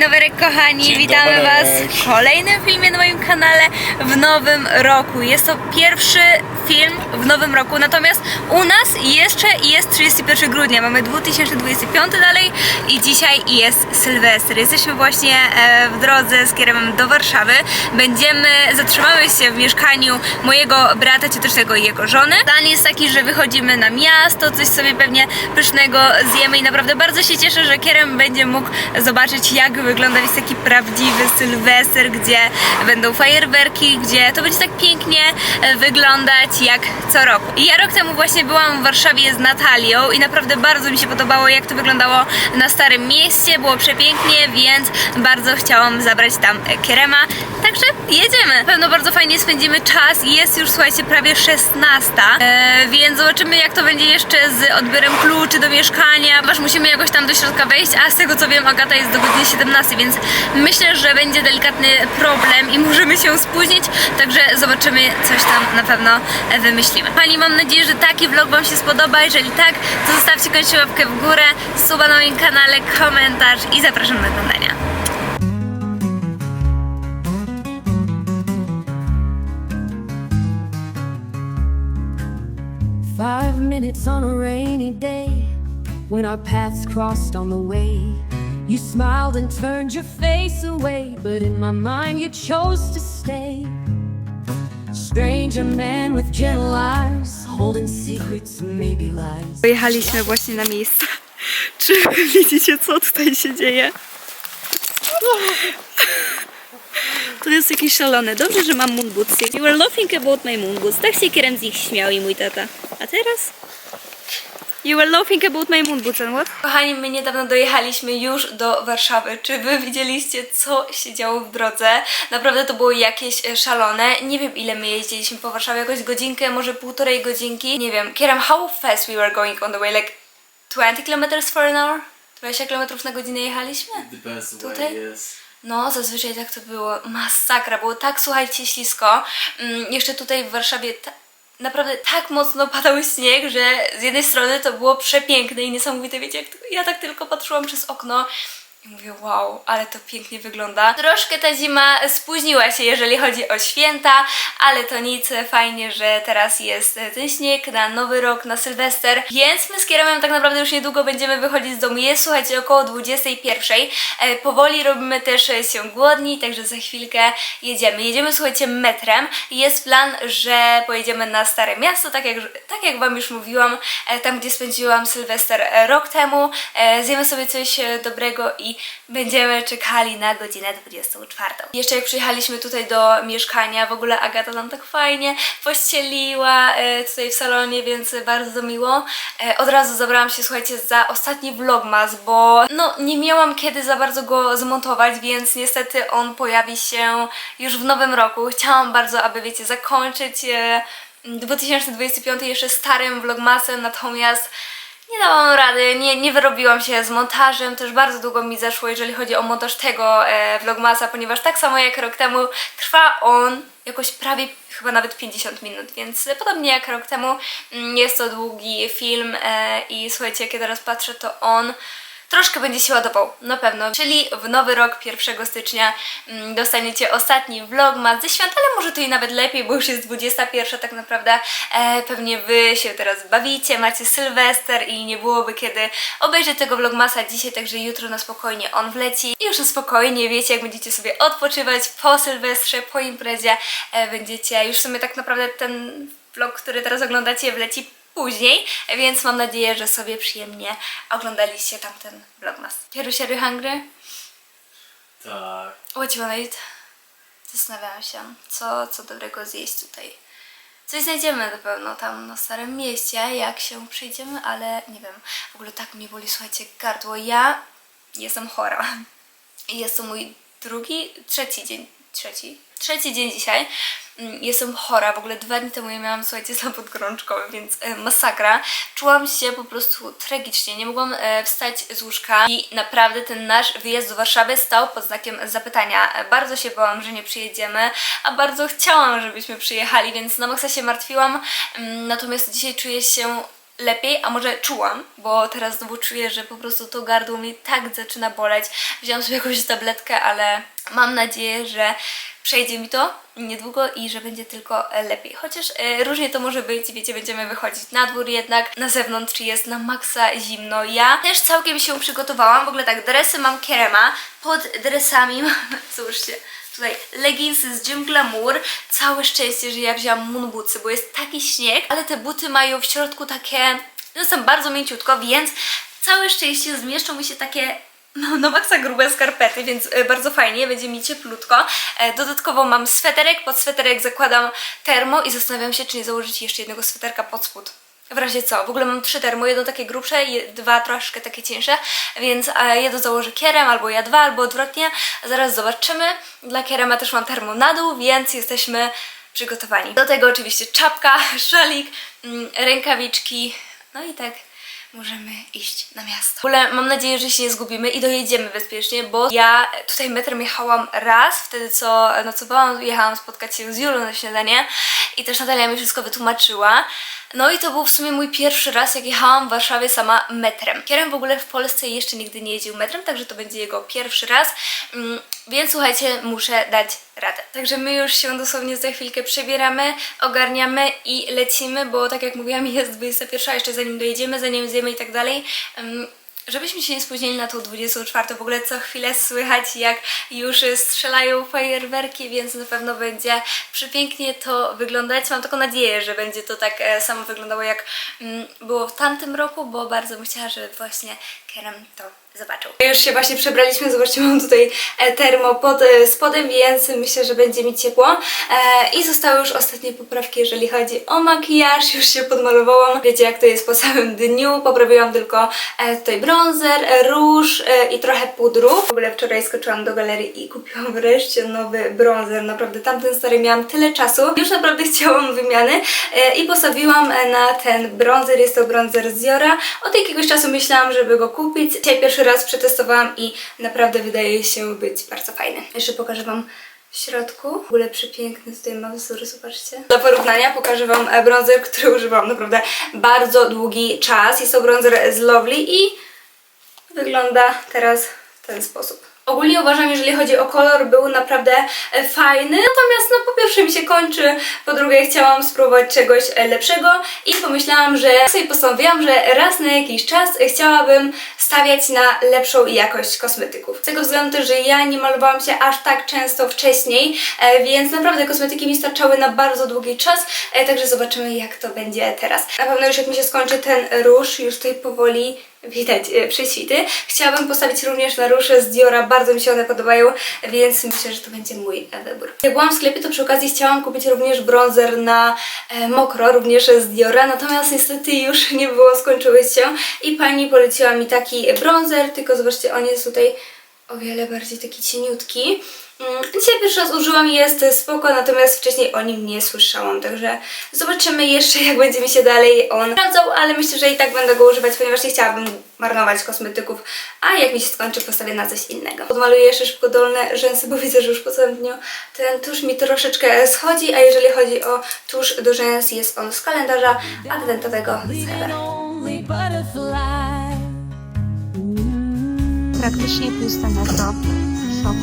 dobry kochani, Dzień witamy dobry. Was w kolejnym filmie na moim kanale w nowym roku. Jest to pierwszy film w nowym roku, natomiast u nas jeszcze jest 31 grudnia, mamy 2025 dalej i dzisiaj jest Sylwester. Jesteśmy właśnie e, w drodze z kierowem do Warszawy. Będziemy, zatrzymamy się w mieszkaniu mojego brata ciotecznego i jego żony. Plan jest taki, że wychodzimy na miasto, coś sobie pewnie pysznego zjemy i naprawdę bardzo się cieszę, że Kierem będzie mógł zobaczyć jak wygląda jest taki prawdziwy Sylwester, gdzie będą fajerwerki, gdzie to będzie tak pięknie e, wyglądać jak co roku. I ja rok temu właśnie byłam w Warszawie z Natalią i naprawdę bardzo mi się podobało jak to wyglądało na Starym Mieście, było przepięknie, więc bardzo chciałam zabrać tam Kierema. Także jedziemy. Na pewno bardzo fajnie spędzimy czas. Jest już słuchajcie prawie 16, e, więc zobaczymy jak to będzie jeszcze z odbiorem kluczy do mieszkania, ponieważ musimy jakoś tam do środka wejść, a z tego co wiem Agata jest do godziny 17, więc myślę, że będzie delikatny problem i możemy się spóźnić, także zobaczymy coś tam na pewno wymyślimy. Pani mam nadzieję, że taki vlog Wam się spodoba, jeżeli tak, to zostawcie koniecznie łapkę w górę, suba na moim kanale, komentarz i zapraszam do oglądania. Five minutes on a rainy day when our paths crossed on the way. You smiled and turned your face away, but in my mind you chose to stay. Stranger man with gentle eyes, holding secrets, maybe lies. Pojechaliśmy właśnie na miejsce. Czy widzicie, co tutaj się dzieje? To jest jakieś szalone. Dobrze, że mam moon bootsy. You were laughing about my boots. Tak się Kierem z nich śmiał i mój tata. A teraz? You were laughing about my moon boots and what? Kochani, my niedawno dojechaliśmy już do Warszawy. Czy wy widzieliście, co się działo w drodze? Naprawdę to było jakieś e, szalone. Nie wiem, ile my jeździliśmy po Warszawie. Jakoś godzinkę, może półtorej godzinki. Nie wiem. Kieram, how fast we were going on the way? Like 20 km for an hour? 20 km na godzinę jechaliśmy? Depends Tutaj? where it is. No, zazwyczaj tak to było. Masakra, było tak, słuchajcie, ślisko. Mm, jeszcze tutaj w Warszawie naprawdę tak mocno padał śnieg, że z jednej strony to było przepiękne i niesamowite. Wiecie, jak ja tak tylko patrzyłam przez okno i mówię, wow, ale to pięknie wygląda. Troszkę ta zima spóźniła się, jeżeli chodzi o święta, ale to nic, fajnie, że teraz jest ten śnieg na nowy rok, na Sylwester, więc my z Kieremem tak naprawdę już niedługo będziemy wychodzić z domu. Jest, słuchajcie, około 21. E, powoli robimy też się głodni, także za chwilkę jedziemy. Jedziemy, słuchajcie, metrem. Jest plan, że pojedziemy na Stare Miasto, tak jak, tak jak Wam już mówiłam, e, tam gdzie spędziłam Sylwester e, rok temu. E, zjemy sobie coś e, dobrego i będziemy czekali na godzinę 24. Jeszcze jak przyjechaliśmy tutaj do mieszkania, w ogóle Agata nam tak fajnie pościeliła e, tutaj w salonie, więc bardzo miło. E, od razu zabrałam się, słuchajcie, za ostatni vlogmas, bo no nie miałam kiedy za bardzo go zmontować, więc niestety on pojawi się już w nowym roku. Chciałam bardzo, aby wiecie, zakończyć e, 2025 jeszcze starym vlogmasem, natomiast nie dałam rady, nie, nie wyrobiłam się z montażem, też bardzo długo mi zeszło, jeżeli chodzi o montaż tego e, vlogmasa, ponieważ tak samo jak rok temu trwa on jakoś prawie chyba nawet 50 minut, więc podobnie jak rok temu mm, jest to długi film e, i słuchajcie, jak ja teraz patrzę, to on troszkę będzie się ładował, na pewno. Czyli w nowy rok, 1 stycznia mm, dostaniecie ostatni vlogmas ze świąt, ale może to i nawet lepiej, bo już jest 21 tak naprawdę. E, pewnie wy się teraz bawicie, macie Sylwester i nie byłoby kiedy obejrzeć tego vlogmasa dzisiaj, także jutro na spokojnie on wleci. I już na spokojnie wiecie, jak będziecie sobie odpoczywać po Sylwestrze, po imprezie, e, będziecie już w sumie tak naprawdę ten vlog, który teraz oglądacie, wleci później, więc mam nadzieję, że sobie przyjemnie oglądaliście tamten vlogmas. Pierusia, are you hungry? Tak. What you wanna eat? Zastanawiałam się, co, co dobrego zjeść tutaj. Coś znajdziemy na pewno tam na Starym Mieście, jak się przyjdziemy, ale nie wiem. W ogóle tak mnie boli, słuchajcie, gardło. Ja jestem chora. I Jest to mój drugi, trzeci dzień, trzeci, trzeci dzień dzisiaj. Mm, Jestem chora, w ogóle dwa dni temu ja miałam, słuchajcie, zapłód gorączkowy, więc e, masakra. Czułam się po prostu tragicznie, nie mogłam e, wstać z łóżka i naprawdę ten nasz wyjazd do Warszawy stał pod znakiem zapytania. Bardzo się bałam, że nie przyjedziemy, a bardzo chciałam, żebyśmy przyjechali, więc na maksa się martwiłam, Mm, natomiast dzisiaj czuję się lepiej, a może czułam, bo teraz znowu czuję, że po prostu to gardło mi tak zaczyna boleć. Wziąłam sobie jakąś tabletkę, ale mam nadzieję, że przejdzie mi to niedługo i że będzie tylko e, lepiej. Chociaż e, różnie to może być, wiecie, będziemy wychodzić na dwór jednak, na zewnątrz jest na maksa zimno. Ja też całkiem się przygotowałam, w ogóle tak, dresy mam Kerema, pod dresami mam, zobaczcie, tutaj leginsy z Gym Glamour. Całe szczęście, że ja wzięłam moon bootsy, bo jest taki śnieg, ale te buty mają w środku takie, no są bardzo mięciutko, więc całe szczęście zmieszczą mi się takie no, no maksa grube skarpety, więc e, bardzo fajnie, będzie mi cieplutko. E, dodatkowo mam sweterek, pod sweterek zakładam termo i zastanawiam się, czy nie założyć jeszcze jednego sweterka pod spód. W razie co, w ogóle mam trzy termo, jedno takie grubsze dwa troszkę takie cieńsze, więc jedno założę kierem, albo ja dwa, albo odwrotnie. Zaraz zobaczymy. Dla kierema też mam termo na dół, więc jesteśmy przygotowani. Do tego oczywiście czapka, szalik, mm, rękawiczki, no i tak możemy iść na miasto. W ogóle mam nadzieję, że się nie zgubimy i dojedziemy bezpiecznie, bo ja tutaj metrem jechałam raz, wtedy co nocowałam, jechałam spotkać się z Julą na śniadanie i też Natalia mi wszystko wytłumaczyła. No i to był w sumie mój pierwszy raz, jak jechałam w Warszawie sama metrem. Kierem w ogóle w Polsce jeszcze nigdy nie jeździł metrem, także to będzie jego pierwszy raz, mm, więc słuchajcie, muszę dać radę. Także my już się dosłownie za chwilkę przebieramy, ogarniamy i lecimy, bo tak jak mówiłam jest 21, a jeszcze zanim dojedziemy, zanim zjemy i tak dalej, em, Żebyśmy się nie spóźnili na tą 24, w ogóle co chwilę słychać jak już strzelają fajerwerki, więc na pewno będzie przepięknie to wyglądać. Mam taką nadzieję, że będzie to tak e, samo wyglądało jak mm, było w tamtym roku, bo bardzo bym chciała, żeby właśnie Kerem to zobaczył. Już się właśnie przebraliśmy, zobaczcie, mam tutaj e, termo pod e, spodem, więc myślę, że będzie mi ciepło. E, I zostały już ostatnie poprawki, jeżeli chodzi o makijaż, już się podmalowałam. Wiecie, jak to jest po samym dniu. Poprawiłam tylko tutaj bronzer, róż i trochę pudru. W ogóle wczoraj skoczyłam do galerii i kupiłam wreszcie nowy bronzer. Naprawdę tamten stary miałam tyle czasu. Już naprawdę chciałam wymiany i postawiłam na ten bronzer. Jest to bronzer z. Od jakiegoś czasu myślałam, żeby go kupić. Dzisiaj pierwszy raz przetestowałam i naprawdę wydaje się być bardzo fajny. Jeszcze pokażę Wam w środku. W ogóle przepiękny tutaj ma wzór, zobaczcie. Dla porównania pokażę Wam e, bronzer, który używam naprawdę bardzo długi czas. Jest to bronzer z Lovely i wygląda teraz w ten sposób. Ogólnie uważam, jeżeli chodzi o kolor, był naprawdę e, fajny, natomiast no po pierwsze mi się kończy, po drugie chciałam spróbować czegoś e, lepszego i pomyślałam, że sobie postanowiłam, że raz na jakiś czas chciałabym stawiać na lepszą jakość kosmetyków. Z tego względu że ja nie malowałam się aż tak często wcześniej, e, więc naprawdę kosmetyki mi starczały na bardzo długi czas, także zobaczymy jak to będzie teraz. Na pewno już jak mi się skończy ten róż, już tutaj powoli widać prześwity. Chciałabym postawić również na róże z Diora, bardzo mi się one podobają, więc myślę, że to będzie mój e, wybór. Jak byłam w sklepie, to przy okazji chciałam kupić również bronzer na e, mokro, również z Diora, natomiast niestety już nie było, skończyły się i pani poleciła mi taki bronzer, tylko zobaczcie, on jest tutaj o wiele bardziej taki cieniutki. Mm, Dzisiaj pierwszy raz użyłam i jest spoko, natomiast wcześniej o nim nie słyszałam, także zobaczymy jeszcze jak będzie mi się dalej on sprawdzał, ale myślę, że i tak będę go używać, ponieważ nie chciałabym marnować kosmetyków, a jak mi się skończy postawię na coś innego. Podmaluję jeszcze szybko dolne rzęsy, bo widzę, że już po całym dniu ten tusz mi troszeczkę schodzi, a jeżeli chodzi o tusz do rzęs jest on z kalendarza adwentowego z Heber. praktycznie puste metro. Szok.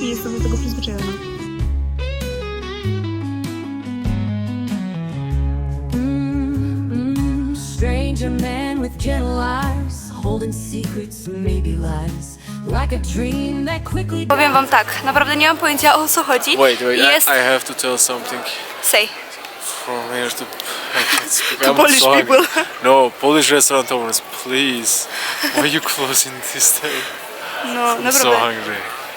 I jestem do tego przyzwyczajona. Mm, stranger man with gentle eyes, holding secrets, maybe lies, like a dream that quickly Powiem wam tak, naprawdę nie mam pojęcia o co chodzi. Wait, wait, Jest... I, I have to tell something. Say. From here to... I can't speak. To I'm Polish so hungry. people. No, Polish restaurant owners, please. Why are you closing this day? No, I'm so hungry.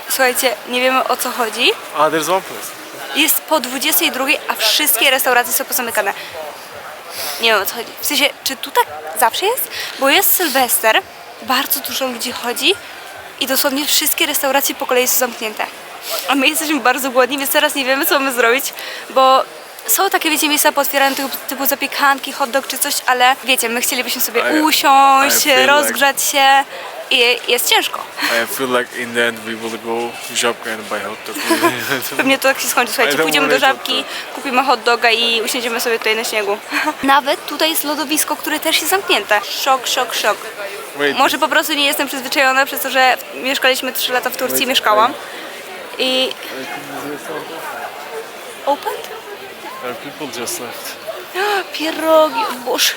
Słuchajcie, nie wiemy o co chodzi. Ah, there's one place. Jest po 22, a wszystkie restauracje są pozamykane. Nie wiem o co chodzi. W sensie, czy tu tak zawsze jest? Bo jest Sylwester, bardzo dużo ludzi chodzi i dosłownie wszystkie restauracje po kolei są zamknięte. A my jesteśmy bardzo głodni, więc teraz nie wiemy co mamy zrobić, bo są takie, wiecie, miejsca pootwierane typu, typu zapiekanki, hot dog czy coś, ale wiecie, my chcielibyśmy sobie I- usiąść, I feel like- rozgrzać się. I jest ciężko. I feel like in the end we will go to Żabka and buy hot dog. Pewnie to tak się skończy. Słuchajcie, pójdziemy do żabki, kupimy hot doga i usiądziemy sobie tutaj na śniegu. Nawet tutaj jest lodowisko, które też jest zamknięte. Szok, szok, szok. Wait, Może po prostu nie jestem przyzwyczajona przez to, że mieszkaliśmy 3 lata w Turcji, mieszkałam. I... Open? uh, people just left. Pierogi, boż.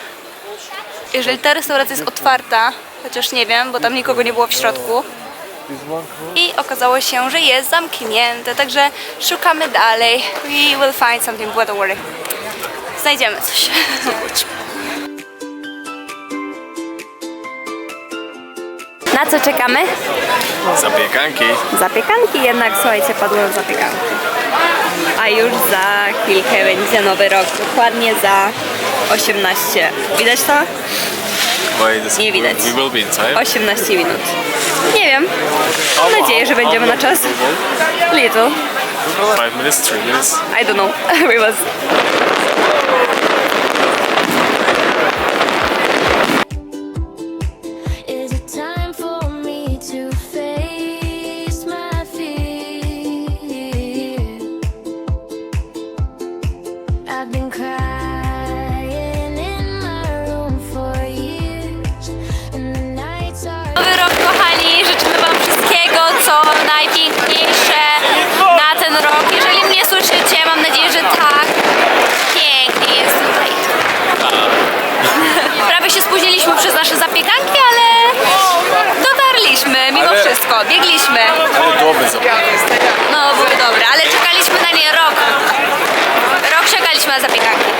Jeżeli ta restauracja jest otwarta, chociaż nie wiem, bo tam nikogo nie było w środku, i okazało się, że jest zamknięte, także szukamy dalej. We will find something, don't worry. Znajdziemy coś. Na co czekamy? Zapiekanki. Zapiekanki jednak, słuchajcie, padło zapiekanki. A już za chwilkę będzie nowy rok, dokładnie za 18. Widać to? Nie widać. We will be inside. 18 minut. Nie wiem. Mam nadzieję, że będziemy na czas. Little. Five minutes, three minutes. I don't know. We was. Zapiekanki.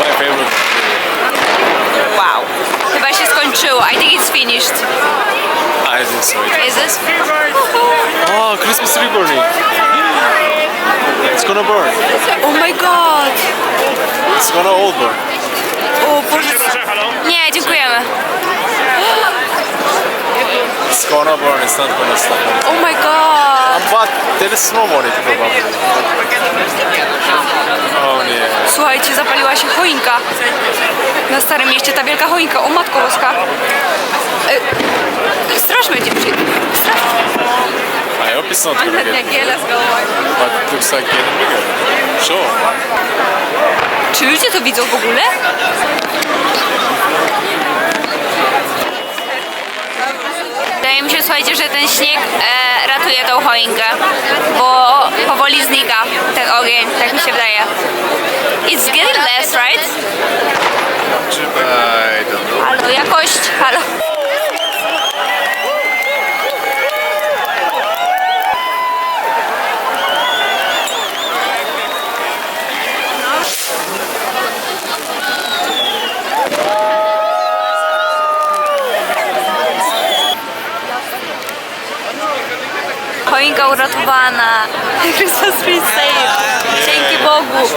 My favorite. Wow. Chyba się skończyło. I think it's finished. I think so. Is this? Oh, Christmas tree burning. It's gonna burn. Oh my god. It's gonna all burn. Oh, o Boże. Nie, dziękujemy. Burn. It's not gonna stop. Oh my god. But there is it probably. Oh nie. Słuchajcie, zapaliła się choinka. Na Starym Mieście, ta wielka choinka. O Matko Boska. E, straż będzie przyjdzie. Straż. I hope it's not gonna get but it looks like getting bigger. Sure. Czy ludzie to widzą w ogóle? Wydaje mi się, słuchajcie, że ten śnieg e, ratuje tą choinkę, bo powoli znika ten ogień, tak mi się wydaje. It's getting less, right? I don't know. Halo, jakość, halo. Uratowana. Christmas tree saved. Dzięki Bogu.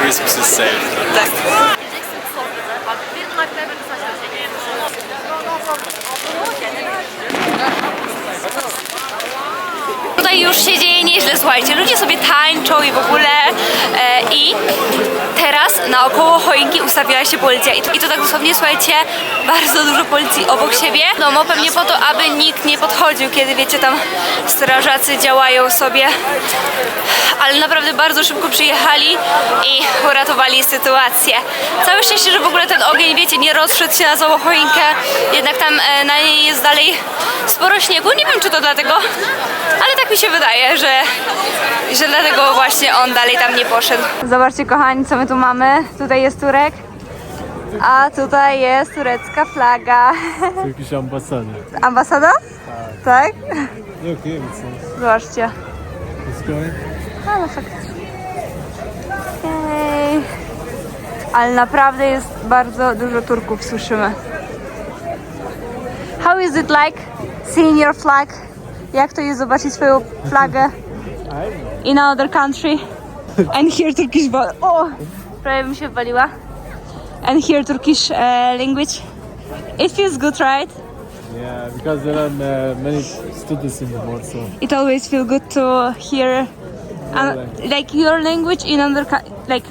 Christmas is safe. Tak. Tutaj już się dzieje nieźle, słuchajcie. Ludzie sobie tańczą i w ogóle. E, I teraz naokoło choinki ustawiła się policja. I to, I to tak dosłownie, słuchajcie, bardzo dużo policji obok siebie. No, mo pewnie po to, aby nikt nie podchodził, kiedy wiecie, tam strażacy działają sobie. Ale naprawdę bardzo szybko przyjechali i uratowali sytuację. Całe szczęście, że w ogóle ten ogień, wiecie, nie rozszedł się na całą choinkę. Jednak tam e, na niej jest dalej sporo śniegu. Nie wiem, czy to dlatego, ale tak mi się wydaje, że, że dlatego właśnie on dalej tam nie poszedł. Zobaczcie, kochani, co my tu mamy. Tutaj jest Turek, a tutaj jest turecka flaga. Jakiś ambasador. Ambasada? Tak? Nie wiem co. Zobaczcie. What's going? A, no faktycznie. Jej. Ale naprawdę jest bardzo dużo Turków, słyszymy. How is it like seeing your flag? Jak to jest zobaczyć swoją flagę in another country? And here Turkish ball. O! Prawie mi się waliła. And here Turkish uh, language. It feels good, right? Yeah, because there are uh, many students in the board, so It always feels good to hear uh, like your language in another like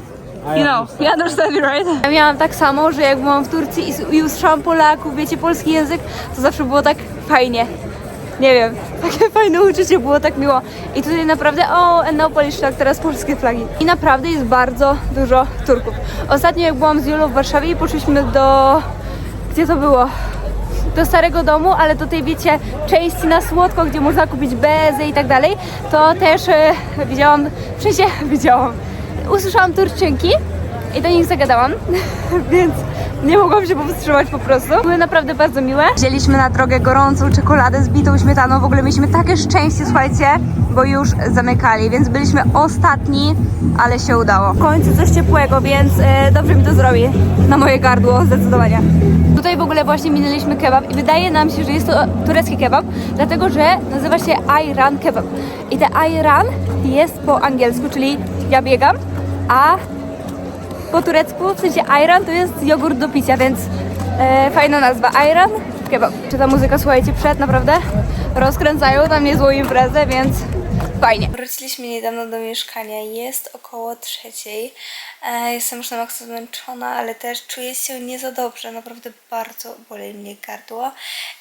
you know, you understand me, right? Ja miałam tak samo, że jak byłam w Turcji i i usłyszałam Polaków, wiecie, polski język, to zawsze było tak fajnie. Nie wiem, takie fajne uczucie było, tak miło. I tutaj naprawdę, o, now Polish flag, teraz polskie flagi. I naprawdę jest bardzo dużo Turków. Ostatnio jak byłam z Julą w Warszawie i poszliśmy do... Gdzie to było? do starego domu, ale do tej wiecie części na słodko, gdzie można kupić bezy i tak dalej, to też e, widziałam, w sensie widziałam, usłyszałam Turczynki i do nich zagadałam, więc nie mogłam się powstrzymać po prostu. Były naprawdę bardzo miłe. Wzięliśmy na drogę gorącą czekoladę z bitą śmietaną, w ogóle mieliśmy takie szczęście, słuchajcie, bo już zamykali, więc byliśmy ostatni, ale się udało. W końcu coś ciepłego, więc e, dobrze mi to zrobi na moje gardło, zdecydowanie. Tutaj w ogóle właśnie minęliśmy kebab i wydaje nam się, że jest to turecki kebab, dlatego że nazywa się Ayran kebab. I te Ayran jest po angielsku, czyli ja biegam, a po turecku, w sensie Ayran to jest jogurt do picia, więc e, fajna nazwa. Ayran kebab. Czy ta muzyka, słuchajcie, przed naprawdę rozkręcają tam niezłą imprezę, więc fajnie. Wróciliśmy niedawno do mieszkania, jest około trzeciej. E, jestem już na maksa zmęczona, ale też czuję się nie za dobrze. Naprawdę bardzo boli mnie gardło.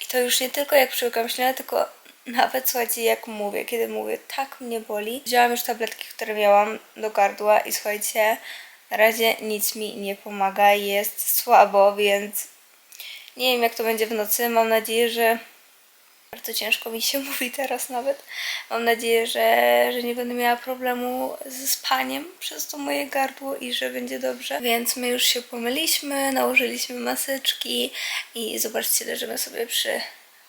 I to już nie tylko jak przywykłam śniadanie, tylko nawet słuchajcie, jak mówię, kiedy mówię, tak mnie boli. Wzięłam już tabletki, które miałam do gardła i słuchajcie, na razie nic mi nie pomaga, jest słabo, więc nie wiem jak to będzie w nocy. Mam nadzieję, że bardzo ciężko mi się mówi teraz nawet. Mam nadzieję, że, że nie będę miała problemu ze spaniem przez to moje gardło i że będzie dobrze. Więc my już się pomyliśmy, nałożyliśmy maseczki i zobaczcie, leżymy sobie przy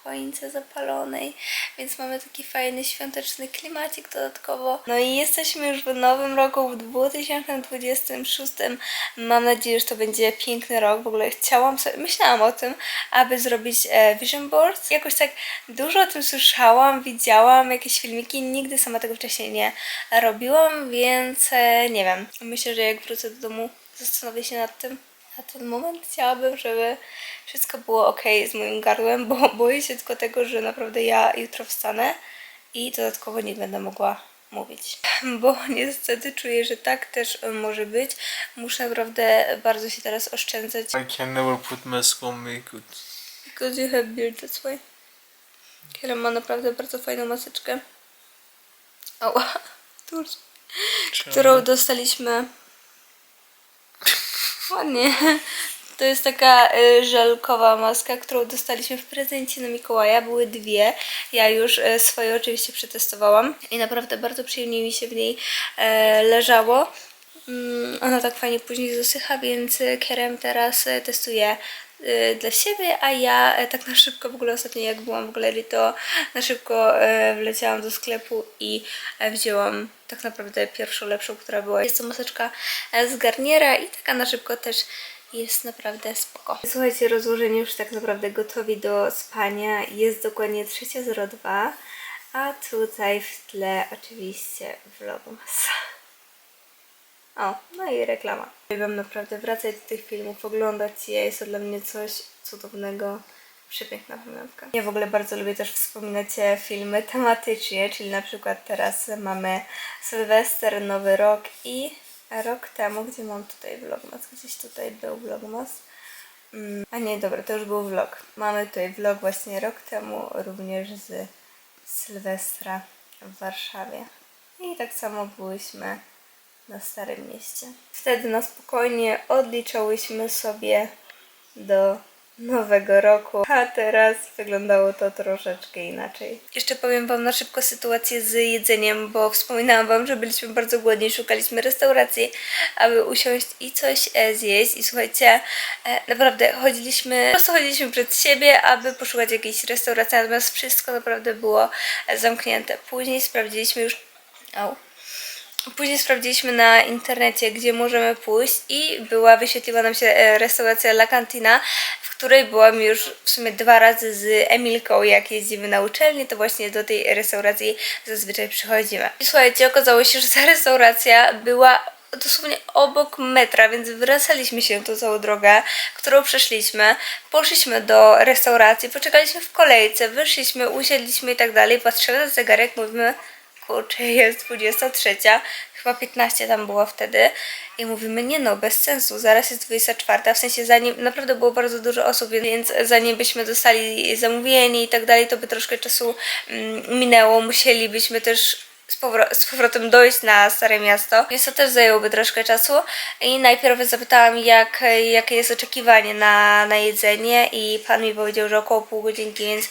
choince zapalonej, więc mamy taki fajny świąteczny klimacik dodatkowo. No i jesteśmy już w nowym roku, w 2026. Mam nadzieję, że to będzie piękny rok. W ogóle chciałam sobie, myślałam o tym, aby zrobić e, vision board. Jakoś tak dużo o tym słyszałam, widziałam jakieś filmiki, nigdy sama tego wcześniej nie robiłam, więc e, nie wiem. Myślę, że jak wrócę do domu, zastanowię się nad tym. Na ten moment chciałabym, żeby wszystko było ok z moim gardłem, bo boję się tylko tego, że naprawdę ja jutro wstanę i dodatkowo nie będę mogła mówić. Bo niestety czuję, że tak też może być. Muszę naprawdę bardzo się teraz oszczędzać. I can never put mask on me. Good. Because you have beard, that's why. Kiera ma naprawdę bardzo fajną maseczkę. Tuż. Którą dostaliśmy. Ładnie. To jest taka y, żelkowa maska, którą dostaliśmy w prezencie na Mikołaja. Były dwie. Ja już y, swoje oczywiście przetestowałam i naprawdę bardzo przyjemnie mi się w niej e, leżało. Mm, Ona tak fajnie później zasycha, więc y, Kerem teraz y, testuje y, dla siebie, a ja y, tak na szybko, w ogóle ostatnio jak byłam w galerii, to na szybko y, wleciałam do sklepu i e, wzięłam tak naprawdę pierwszą lepszą, która była. Jest to maseczka e, z Garniera i taka na szybko też jest naprawdę spoko. Słuchajcie, rozłożenie już tak naprawdę gotowi do spania. Jest dokładnie 3.02, a tutaj w tle oczywiście vlogmas. O, no i reklama. Uwielbiam naprawdę wracać do tych filmów, oglądać je. Jest to dla mnie coś cudownego. Przepiękna pamiątka. Ja w ogóle bardzo lubię też wspominać filmy tematycznie, czyli na przykład teraz mamy Sylwester, Nowy Rok i rok temu, gdzie mam tutaj vlogmas, gdzieś tutaj był vlogmas. Mm, a nie, dobra, to już był vlog. Mamy tutaj vlog właśnie rok temu, również z Sylwestra w Warszawie. I tak samo byłyśmy na Starym Mieście. Wtedy na spokojnie odliczałyśmy sobie do nowego roku, a teraz wyglądało to troszeczkę inaczej. Jeszcze powiem Wam na szybko sytuację z jedzeniem, bo wspominałam Wam, że byliśmy bardzo głodni, szukaliśmy restauracji, aby usiąść i coś e, zjeść i słuchajcie, e, naprawdę chodziliśmy, po prostu chodziliśmy przed siebie, aby poszukać jakiejś restauracji, natomiast wszystko naprawdę było e, zamknięte. Później sprawdziliśmy już... Au. Później sprawdziliśmy na internecie, gdzie możemy pójść i była, wyświetliła nam się e, restauracja La Cantina, w której byłam już w sumie dwa razy z Emilką, jak jeździmy na uczelnię, to właśnie do tej restauracji zazwyczaj przychodzimy. I słuchajcie, okazało się, że ta restauracja była dosłownie obok metra, więc wracaliśmy się tą całą drogę, którą przeszliśmy, poszliśmy do restauracji, poczekaliśmy w kolejce, wyszliśmy, usiedliśmy i tak dalej, patrzymy na zegarek, mówimy kurczę, jest 23, chyba 15 tam było wtedy i mówimy, nie no, bez sensu, zaraz jest 24, w sensie zanim, naprawdę było bardzo dużo osób, więc zanim byśmy dostali zamówienie i tak dalej, to by troszkę czasu mm, minęło, musielibyśmy też z, powro- z powrotem dojść na Stare Miasto, więc to też zajęłoby troszkę czasu i najpierw zapytałam, jak, jakie jest oczekiwanie na, na jedzenie i pan mi powiedział, że około pół godzinki, więc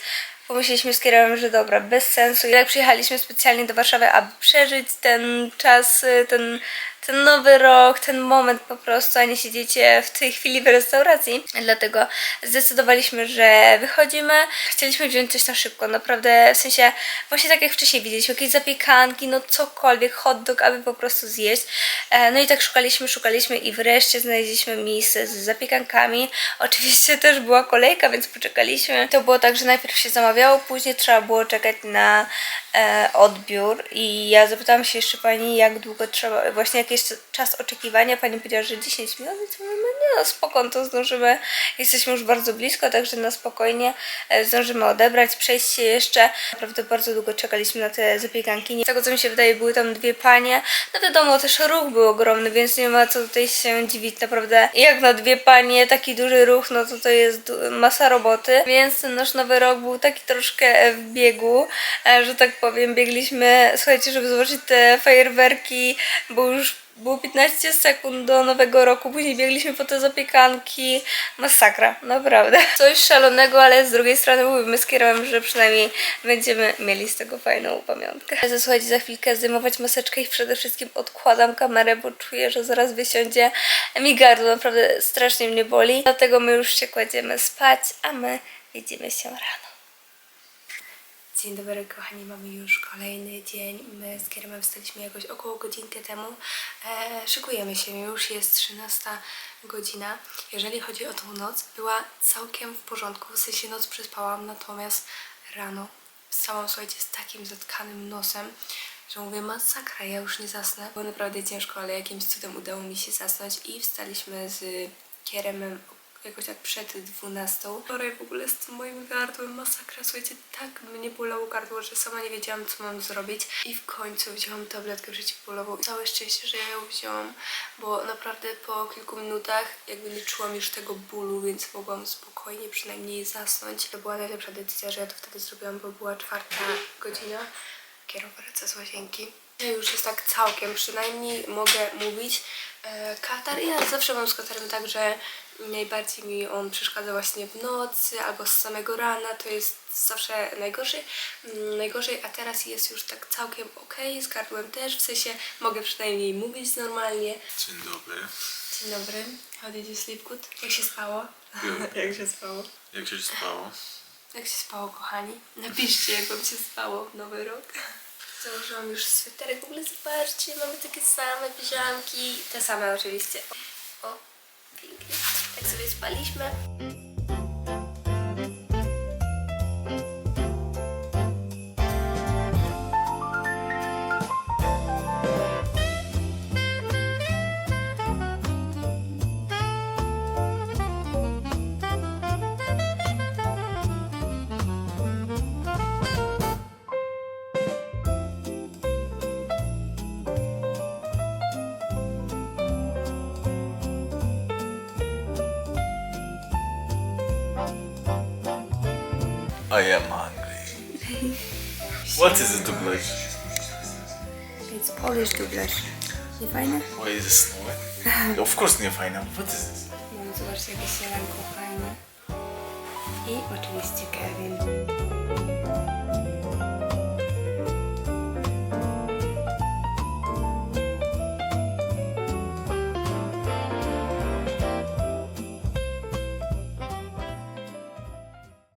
pomyśleliśmy z kierowem, że dobra, bez sensu. Jednak przyjechaliśmy specjalnie do Warszawy, aby przeżyć ten czas, y, ten, ten nowy rok, ten moment po prostu, a nie siedzicie w tej chwili w restauracji. Dlatego zdecydowaliśmy, że wychodzimy. Chcieliśmy wziąć coś na szybko, naprawdę, w sensie właśnie tak jak wcześniej widzieliśmy, jakieś zapiekanki, no cokolwiek, hot dog, aby po prostu zjeść. E, No i tak szukaliśmy, szukaliśmy i wreszcie znaleźliśmy miejsce z zapiekankami. Oczywiście też była kolejka, więc poczekaliśmy. To było tak, że najpierw się zamawiało, później trzeba było czekać na e, odbiór i ja zapytałam się jeszcze pani, jak długo trzeba, właśnie jaki jest czas oczekiwania. Pani powiedziała, że 10 minut, więc mówimy, nie no spoko, to zdążymy. Jesteśmy już bardzo blisko, także na spokojnie e, zdążymy odebrać, przejść się jeszcze. Naprawdę bardzo długo czekaliśmy na te zapiekanki. Z tego co mi się wydaje, były tam dwie panie. No wiadomo, też ruch był ogromny, więc nie ma co tutaj się dziwić. Naprawdę jak na dwie panie taki duży ruch, no to to jest masa roboty. Więc nasz nowy rok był taki troszkę w biegu, e, że tak powiem. Biegliśmy, słuchajcie, żeby zobaczyć te fajerwerki, bo już było 15 sekund do nowego roku, później biegliśmy po te zapiekanki. Masakra, naprawdę. Coś szalonego, ale z drugiej strony mówimy z kierowem, że przynajmniej będziemy mieli z tego fajną pamiątkę. Chcę, Słuchajcie, za chwilkę zdejmować maseczkę i przede wszystkim odkładam kamerę, bo czuję, że zaraz wysiądzie mi gardło, naprawdę strasznie mnie boli. Dlatego my już się kładziemy spać, a my widzimy się rano. Dzień dobry kochani, mamy już kolejny dzień. My z Kieremem wstaliśmy jakoś około godzinkę temu. E, szykujemy się, już jest 13 godzina. Jeżeli chodzi o tą noc, była całkiem w porządku, w sensie noc przespałam, natomiast rano wstałam, słuchajcie, z takim zatkanym nosem, że mówię masakra, ja już nie zasnę. Było naprawdę ciężko, ale jakimś cudem udało mi się zasnąć i wstaliśmy z Kieremem jakoś tak przed 12. Wczoraj w ogóle z tym moim gardłem masakra, słuchajcie, tak mnie bolało gardło, że sama nie wiedziałam co mam zrobić i w końcu wzięłam tabletkę przeciwbólową. Całe szczęście, że ja ją wzięłam, bo naprawdę po kilku minutach jakby nie czułam już tego bólu, więc mogłam spokojnie przynajmniej zasnąć. To była najlepsza decyzja, że ja to wtedy zrobiłam, bo była czwarta godzina. Kierowca z łazienki. Już jest tak całkiem, przynajmniej mogę mówić. E, Katar, ja zawsze mam z katarem tak, że najbardziej mi on przeszkadza właśnie w nocy albo z samego rana, to jest zawsze najgorzej, mm, najgorzej, a teraz jest już tak całkiem okej, z gardłem też, w sensie mogę przynajmniej mówić normalnie. Dzień dobry. Dzień dobry, how did you sleep good? Jak się spało? Jak się spało? Jak się spało? Jak się spało, kochani? Napiszcie, jak wam się spało w nowy rok. Założyłam już sweterek. W ogóle zobaczcie, mamy takie same piżamki. Te same oczywiście. O, o pięknie. Tak sobie spaliśmy. I am hungry. What is it, Douglas? It's Polish dublerz. Nie fajne? Why is it of course nie fajna. What is this? No, zobaczcie, jakie śniadanko fajne. I oczywiście Kevin.